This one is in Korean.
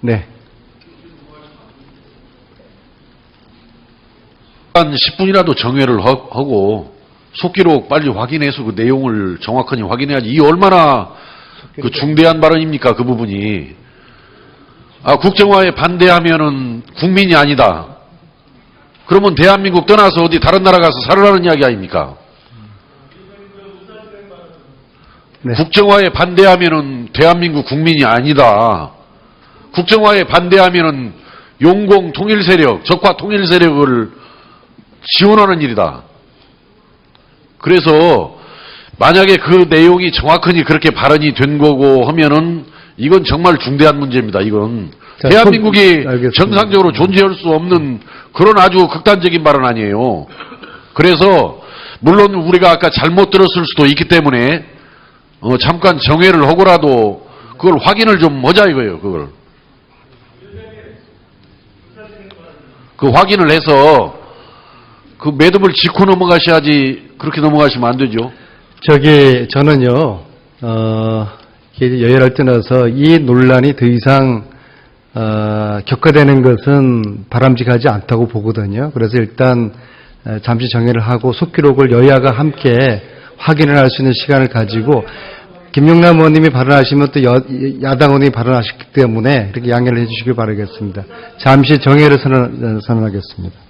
네. 한 10분이라도 정회를 허- 하고 속기록 빨리 확인해서 그 내용을 정확하게 확인해야지. 이 얼마나 그 중대한 발언입니까? 그 부분이. 아, 국정화에 반대하면은 국민이 아니다. 그러면 대한민국 떠나서 어디 다른 나라 가서 살으라는 이야기 아닙니까? 네. 국정화에 반대하면은 대한민국 국민이 아니다. 국정화에 반대하면은 용공 통일 세력, 적화 통일 세력을 지원하는 일이다. 그래서 만약에 그 내용이 정확하니 그렇게 발언이 된 거고 하면은 이건 정말 중대한 문제입니다. 이건 자, 대한민국이 소-. 정상적으로 존재할 수 없는 그런 아주 극단적인 발언 아니에요. 그래서 물론 우리가 아까 잘못 들었을 수도 있기 때문에 어, 잠깐 정회를 하고라도 그걸 확인을 좀 하자 이거예요. 그걸 그 확인을 해서 그 매듭을 짚고 넘어가셔야지 그렇게 넘어가시면 안 되죠. 저기 저는요 어, 여야를 떠나서 이 논란이 더 이상 어, 격화되는 것은 바람직하지 않다고 보거든요. 그래서 일단 어, 잠시 정회를 하고 속기록을 여야가 함께 확인을 할 수 있는 시간을 가지고 김용남 의원님이 발언하시면 또 여, 야당 의원님이 발언하셨기 때문에 이렇게 양해를 해주시길 바라겠습니다. 잠시 정회를 선언, 선언하겠습니다.